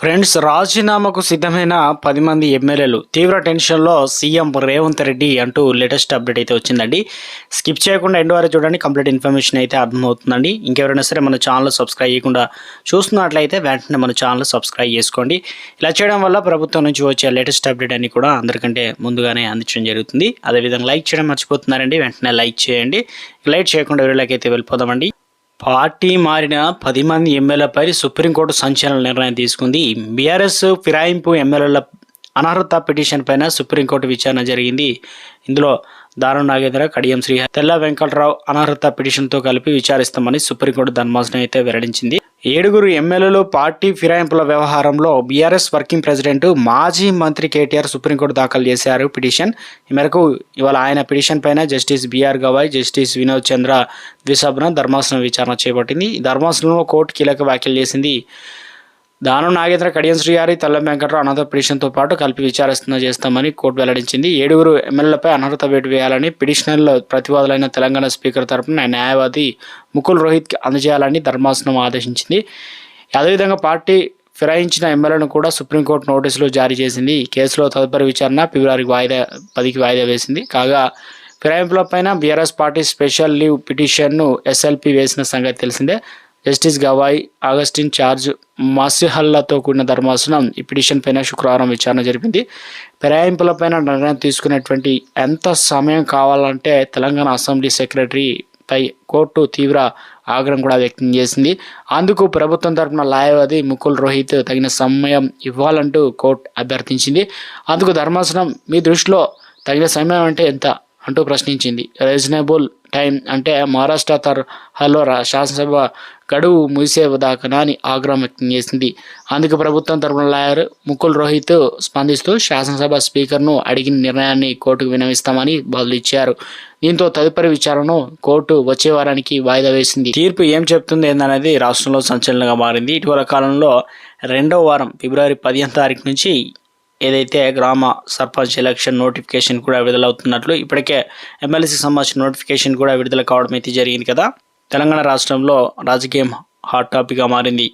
Friends రాజీనామాకు సిద్ధమైన పది మంది ఎమ్మెల్యేలు. తీవ్ర టెన్షన్లో సీఎం రేవంత్ రెడ్డి అంటూ లేటెస్ట్ అప్డేట్ అయితే వచ్చిందండి. స్కిప్ చేయకుండా ఎండ్ వరకు చూడండి కంప్లీట్ ఇన్ఫర్మేషన్ అయితే అర్థమవుతుందండి. ఇంకెవరైనా సరే మన ఛానల్ సబ్స్క్రైబ్ చేయకుండా చూస్తున్నట్లయితే వెంటనే మన ఛానల్ సబ్స్క్రైబ్ చేసుకోండి. ఇలా చేయడం వల్ల ప్రభుత్వం నుంచి వచ్చే లేటెస్ట్ అప్డేట్ అన్ని కూడా అందరికంటే ముందుగానే అందించడం జరుగుతుంది. అదేవిధంగా లైక్ చేయడం మర్చిపోతున్నారండి వెంటనే లైక్ చేయండి. లైక్ చేయకుండా వీళ్ళకి అయితే వెళ్ళిపోదామండి. పార్టీ మారిన పది మంది ఎమ్మెల్యేలపై సుప్రీంకోర్టు సంచలన నిర్ణయం తీసుకుంది. బీఆర్ఎస్ ఫిరాయింపు ఎమ్మెల్యేల అనర్హత పిటిషన్ పైన సుప్రీంకోర్టు విచారణ జరిగింది. ఇందులో దారుణ నాగేంద్ర కడియం శ్రీ తెల్ల వెంకటరావు అనర్హత పిటిషన్తో కలిపి విచారిస్తామని సుప్రీంకోర్టు ధర్మాసనం అయితే వెల్లడించింది. ఏడుగురు ఎమ్మెల్యేలు పార్టీ ఫిరాయింపుల వ్యవహారంలో బీఆర్ఎస్ వర్కింగ్ ప్రెసిడెంట్ మాజీ మంత్రి కేటీఆర్ సుప్రీంకోర్టు దాఖలు చేశారు పిటిషన్. ఈ మేరకు ఇవాళ ఆయన పిటిషన్ పైన justice BR Gavai justice Vinod Chandra ద్విసభన ధర్మాసనం విచారణ చేపట్టింది. ఈ ధర్మాసనంలో కోర్టు కీలక వ్యాఖ్యలు చేసింది. దానం నాగేంద్ర కడియం శ్రీహారి తల్లం వెంకట్రావు అనాథ పిటిషన్తో పాటు కలిపి విచారిస్తున్న చేస్తామని కోర్టు వెల్లడించింది. ఏడుగురు ఎమ్మెల్యేలపై అనర్హత వేటు వేయాలని పిటిషనర్ల ప్రతివాదులైన తెలంగాణ స్పీకర్ తరపున న్యాయవాది ముకుల్ రోహిత్కి అందజేయాలని ధర్మాసనం ఆదేశించింది. అదేవిధంగా పార్టీ ఫిరాయించిన ఎమ్మెల్యేలను కూడా సుప్రీంకోర్టు నోటీసులు జారీ చేసింది. ఈ కేసులో తదుపరి విచారణ ఫిబ్రవరికి వాయిదా పదికి వాయిదా వేసింది. కాగా ఫిరాయింపులపైన బీఆర్ఎస్ పార్టీ స్పెషల్ లీవ్ పిటిషన్ను ఎస్ఎల్పి వేసిన సంగతి తెలిసిందే. జస్టిస్ గవాయ్ ఆగస్టిన్ చార్జ్ మాసిహల్లాతో కూడిన ధర్మాసనం ఈ పిటిషన్ పైన శుక్రవారం విచారణ జరిపింది. ఫిరాయింపులపైన నిర్ణయం తీసుకునేటువంటి ఎంత సమయం కావాలంటే తెలంగాణ అసెంబ్లీ సెక్రటరీ పై కోర్టు తీవ్ర ఆగ్రహం కూడా వ్యక్తం చేసింది. అందుకు ప్రభుత్వం తరపున లాయవాది ముకుల్ రోహిత్ తగిన సమయం ఇవ్వాలంటూ కోర్టు అభ్యర్థించింది. అందుకు ధర్మాసనం మీ దృష్టిలో తగిన సమయం అంటే ఎంత? అంటూ ప్రశ్నించింది. రీజనబుల్ టైం అంటే మహారాష్ట్ర తరహాలో శాసనసభ గడువు ముగిసేదాకా అని ఆగ్రహం వ్యక్తం చేసింది. అందుకు ప్రభుత్వం తరపున లాయర్ ముకుల్ రోహిత్ స్పందిస్తూ శాసనసభ స్పీకర్ను అడిగిన నిర్ణయాన్ని కోర్టుకు వినవిస్తామని బదులు ఇచ్చారు. దీంతో తదుపరి విచారణను కోర్టు వచ్చే వారానికి వాయిదా వేసింది. తీర్పు ఏం చెప్తుంది ఏందనేది రాష్ట్రంలో సంచలనంగా మారింది. ఇటీవల కాలంలో రెండో వారం ఫిబ్రవరి పదిహేను తారీఖు నుంచి ఏదైతే గ్రామ సర్పంచ్ ఎలక్షన్ నోటిఫికేషన్ కూడా విడుదలవుతున్నట్లు ఇప్పటికే ఎమ్మెల్సీకి సంబంధించిన నోటిఫికేషన్ కూడా విడుదల కావడం అయితే జరిగింది కదా? తెలంగాణ రాష్ట్రంలో రాజకీయం హాట్ టాపిక్గా మారింది.